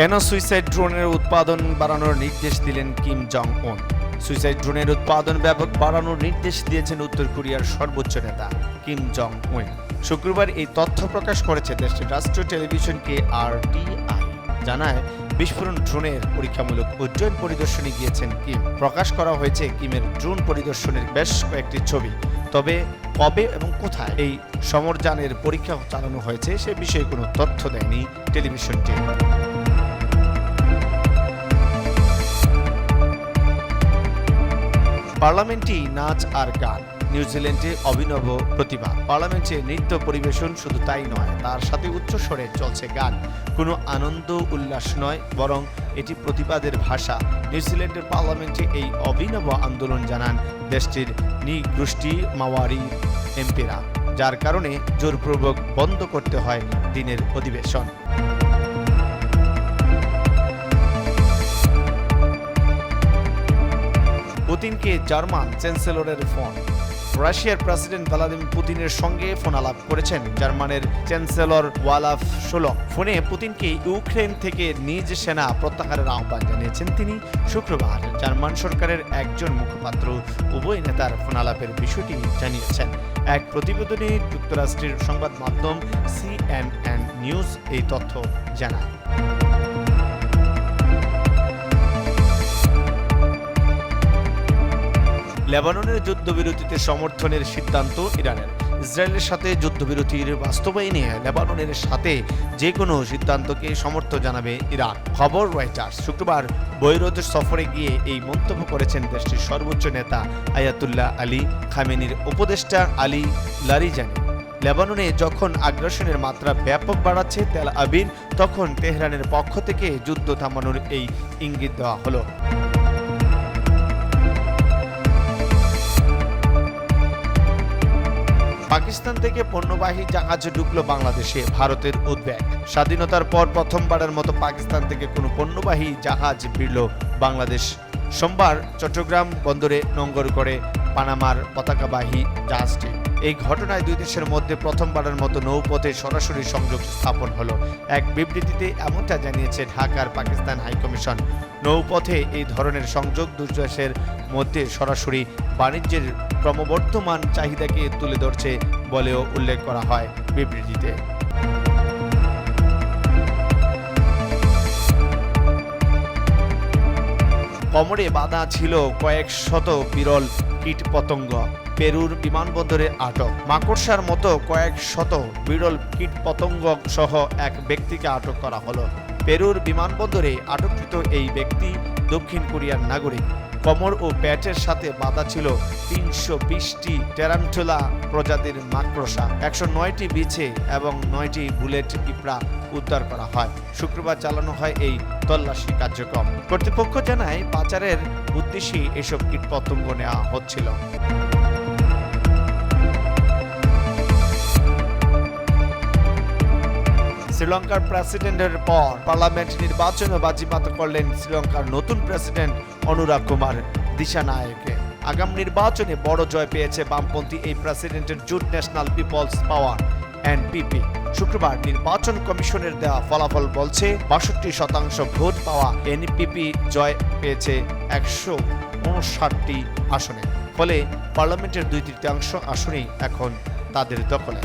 কেন সুইসাইড ড্রোনের উৎপাদন বাড়ানোর নির্দেশ দিলেন কিম জং উন সুইসাইড ড্রোনের উৎপাদন ব্যাপক বাড়ানোর নির্দেশ দিয়েছেন উত্তর কোরিয়ার সর্বোচ্চ নেতা কিম জং উন শুক্রবার এই তথ্য প্রকাশ করেছে দেশটির রাষ্ট্রীয় টেলিভিশনকে আরটিআই জানায়, বিস্ফোরণ ড্রোনের পরীক্ষামূলক উজ্জয়ন পরিদর্শনে গিয়েছেন কিম। প্রকাশ করা হয়েছে কিমের ড্রোন পরিদর্শনের বেশ কয়েকটি ছবি। তবে কবে এবং কোথায় এই সমরযানের পরীক্ষা চালানো হয়েছে সে বিষয়ে কোনো তথ্য দেয়নি টেলিভিশনটি। পার্লামেন্টই নাচ আর গান। নিউজিল্যান্ডে অভিনব প্রতিভা। পার্লামেন্টে নৃত্য পরিবেশন শুধু তাই নয়, তার সাথে উচ্চস্বরে চলছে গান। কোনো আনন্দ উল্লাস নয়, বরং এটি প্রতিবাদের ভাষা। নিউজিল্যান্ডের পার্লামেন্টে এই অভিনব আন্দোলন জানান দেশটির নিগোষ্ঠী মাওয়ারি এমপিরা, যার কারণে জোরপূর্বক বন্ধ করতে হয় দিনের অধিবেশন। পুতিনকে জার্মান চ্যান্সেলরের ফোন। রাশিয়ার প্রেসিডেন্ট ভ্লাদিমির পুতিনের সঙ্গে ফোন আলাপ করেছেন জার্মানের চ্যান্সেলর ওয়ালাফ শোলক ফোনে পুতিনকে ইউক্রেন থেকে নিজ সেনা প্রত্যাহারের আহ্বান জানিয়েছেন তিনি। শুক্রবার জার্মান সরকারের একজন মুখপাত্র, উভয় নেতার ফোন আলাপের বিষয়টি জানিয়েছেন। এক প্রতিবেদনে যুক্তরাষ্ট্রের সংবাদ মাধ্যম সিএনএন নিউজ এই তথ্য জানায়। লেবাননের যুদ্ধবিরতিতে সমর্থনের সিদ্ধান্ত ইরানের। ইসরায়েলের সাথে যুদ্ধবিরতির বাস্তবায়নে লেবাননের সাথে যে কোনো সিদ্ধান্তকে সমর্থন জানাবে ইরান। খবর রয়টার্স। শুক্রবার বৈরোদ সফরে গিয়ে এই মন্তব্য করেছেন দেশটির সর্বোচ্চ নেতা আয়াতুল্লাহ আলী খামেনির উপদেষ্টা আলী লারিজানি। লেবাননে যখন আগ্রাসনের মাত্রা ব্যাপক বাড়াচ্ছে তেল আবির তখন তেহরানের পক্ষ থেকে যুদ্ধ থামানোর এই ইঙ্গিত দেওয়া হলো। পাকিস্তান থেকে পণ্যবাহী জাহাজ ঢুকলো বাংলাদেশে ভারতের উদ্বেগ। স্বাধীনতার পর প্রথমবারের মতো পাকিস্তান থেকে কোনো পণ্যবাহী জাহাজ ভিড়ল বাংলাদেশ। সোমবার চট্টগ্রাম বন্দরে নোঙ্গর করে পানামার পতাকাবাহী জাহাজটি। এই ঘটনায় দুই দেশের মধ্যে প্রথমবারের মতো নৌপথে সরাসরি সংযোগ স্থাপন হলো। এক বিবৃতিতে এমনটা জানিয়েছে ঢাকার পাকিস্তান হাইকমিশন। নৌপথে এই ধরনের সংযোগ দুই মধ্যে সরাসরি বাণিজ্যের ক্রমবর্ধমান চাহিদাকে তুলে ধরছে বলেও উল্লেখ করা হয় বিবৃতিতে। কোমরে বাঁধা ছিল কয়েক শত বিরল কীট পতঙ্গ পেরুর বিমানবন্দরে আটক। মাকড়সার মতো কয়েক শত বিরল কীট পতঙ্গ সহ এক ব্যক্তিকে আটক করা হলো। পেরুর বিমানবন্দরে আটককৃত এই ব্যক্তি দক্ষিণ কোরিয়ার নাগরিক। কোমর ও প্যাটের সাথে বাঁধা ছিল তিনশো বিশটি টেরান্টুলা প্রজাতির মাকড়সা। একশো নয়টি বিছে এবং নয়টি বুলেট পিঁপড়া উদ্ধার করা হয়। শুক্রবার চালানো হয় এই তল্লাশি কার্যক্রম। কর্তৃপক্ষ জানায়, পাচারের উদ্দেশ্যে এসব কীটপতঙ্গ নেওয়া হচ্ছিল। শ্রীলঙ্কার প্রেসিডেন্টের পর পার্লামেন্ট নির্বাচনে বাজিমাত করলেন শ্রীলঙ্কার নতুন প্রেসিডেন্ট অনুরাগ কুমার দিশা দিশানায়কে। আগাম নির্বাচনে বড় জয় পেয়েছে বামপন্থী এই প্রেসিডেন্টের জুট ন্যাশনাল পিপলস পাওয়ার, এনপিপি। শুক্রবার নির্বাচন কমিশনের দেওয়া ফলাফল বলছে বাষট্টি শতাংশ ভোট পাওয়া এনপিপি জয় পেয়েছে একশো উনষাটটি আসনে। ফলে পার্লামেন্টের দুই তৃতীয়াংশ আসনেই এখন তাদের দখলে।